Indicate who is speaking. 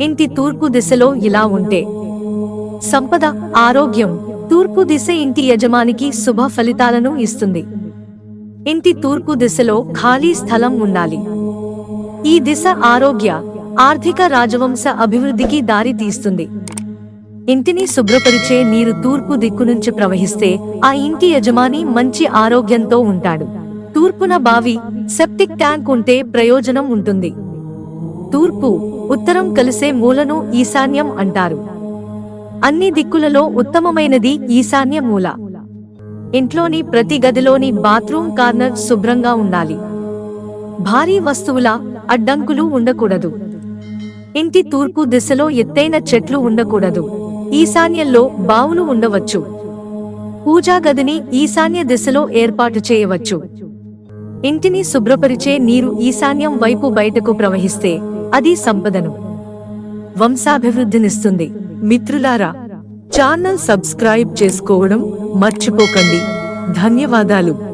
Speaker 1: ఇంటి తూర్పు దిశలో ఇలా ఉంటే. సంపద ఆరోగ్యం తూర్పు దిశ ఇంటి యజమానికి శుభ ఫలితాలను ఇస్తుంది. ఇంటి తూర్పు దిశలో ఖాళీ స్థలం ఉండాలి. ఈ దిశ ఆరోగ్య ఆర్థిక రాజవంశ అభివృద్ధికి దారి తీస్తుంది. ఇంటిని శుభ్రపరిచే నీరు తూర్పు దిక్కు నుంచి ప్రవహిస్తే ఆ ఇంటి యజమాని మంచి ఆరోగ్యంతో ఉంటాడు. తూర్పున బావి సెప్టిక్ ట్యాంక్ ఉంటే ప్రయోజనం ఉంటుంది. తూర్పు ఉత్తరం కలిసే మూలను ఈశాన్యం అంటారు. అన్ని దిక్కులలో ఉత్తమమైనది ఈశాన్య మూల. ఇంట్లోని ప్రతి గదిలోని బాత్రూమ్ కార్నర్ శుభ్రంగా ఉండాలి. భారీ వస్తువుల అడ్డంకులు ఉండకూడదు. ఇంటి తూర్పు దిశలో ఎత్తైన చెట్లు ఉండకూడదు. ఈశాన్యంలో బావులు ఉండవచ్చు. పూజా గదిని ఈశాన్య దిశలో ఏర్పాటు చేయవచ్చు. ఇంటిని శుభ్రపరిచే నీరు ఈశాన్యం వైపు బయటకు ప్రవహిస్తే అది సంపదను. వంశాభివృద్ధినిస్తుంది. మిత్రులారా ఛానల్ సబ్స్క్రైబ్ చేసుకోవడం మర్చిపోకండి. ధన్యవాదాలు.